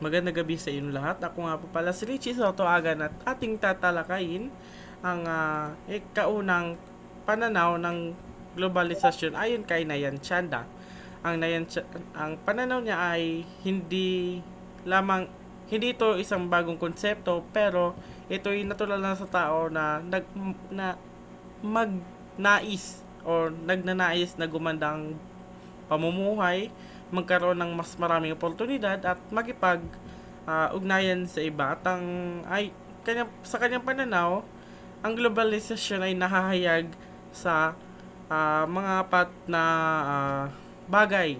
Magandang gabi sa inyo lahat. Ako nga po pala si Richie Soto Agan at ating tatalakayin ang ah, ikaunang pananaw ng globalisasyon ayon kay Nayan Chanda. Ang Nayan Ch- ang pananaw niya ay hindi lamang hindi ito isang bagong konsepto pero ito ay natural lang sa tao na nag na magnais or nagnanais na gumandang pamumuhay, magkaroon ng mas maraming oportunidad at makipag ah, ugnayan sa iba. At ang ay kanya, sa kanyang pananaw, ang globalisasyon ay nahahayag sa ah, mga apat na ah, bagay.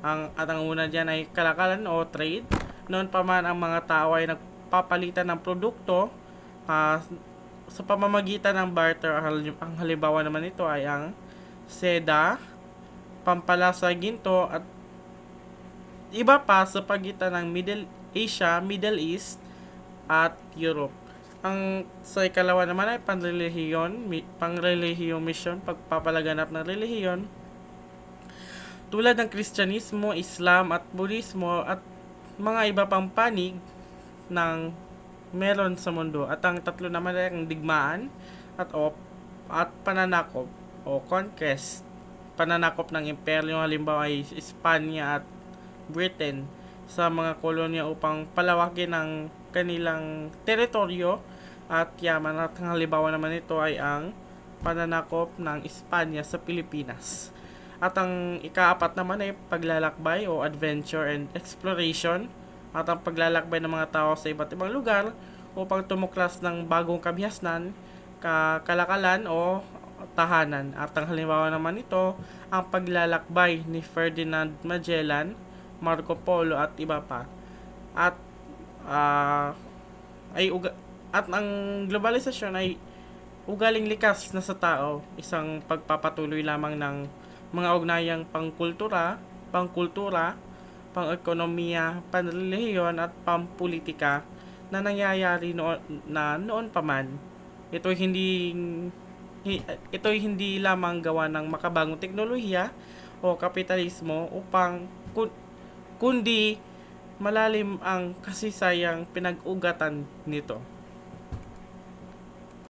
Ang at ang una diyan ay kalakalan o trade. Noon pa man ang mga tao ay nagpapalitan ng produkto ah, sa pamamagitan ng barter. Ang halim- Ang halimbawa naman ito ay ang seda, pampalasa ginto at iba pa sa pagitan ng Middle Asia, Middle East at Europe. Ang sa ikalawa naman ay panrelihiyon, mi, pangrelihiyong mission, pagpapalaganap ng relihiyon tulad ng Kristyanismo, Islam at Budismo at mga iba pang panig ng meron sa mundo. At ang tatlo naman ay ang digmaan at op at pananakop o conquest pananakop ng imperyo halimbawa ay Espanya at Britain sa mga kolonya upang palawakin ang kanilang teritoryo at yaman at ang halimbawa naman ito ay ang pananakop ng Espanya sa Pilipinas. At ang ikaapat naman ay paglalakbay o adventure and exploration at ang paglalakbay ng mga tao sa iba't ibang lugar upang tumuklas ng bagong kabihasnan, ka kalakalan o tahanan. At ang halimbawa naman ito, ang paglalakbay ni Ferdinand Magellan, Marco Polo at iba pa. At ah, ay uga- at ang globalisasyon ay ugaling likas na sa tao, isang pagpapatuloy lamang ng mga ugnayang pangkultura, pangkultura, pang-ekonomiya, panrelihiyon at pampolitika na nangyayari noon, na noon pa man. Ito hindi hi- ito hindi lamang gawa ng makabagong teknolohiya o kapitalismo upang kundi malalim ang kasisayang pinag-ugatan nito.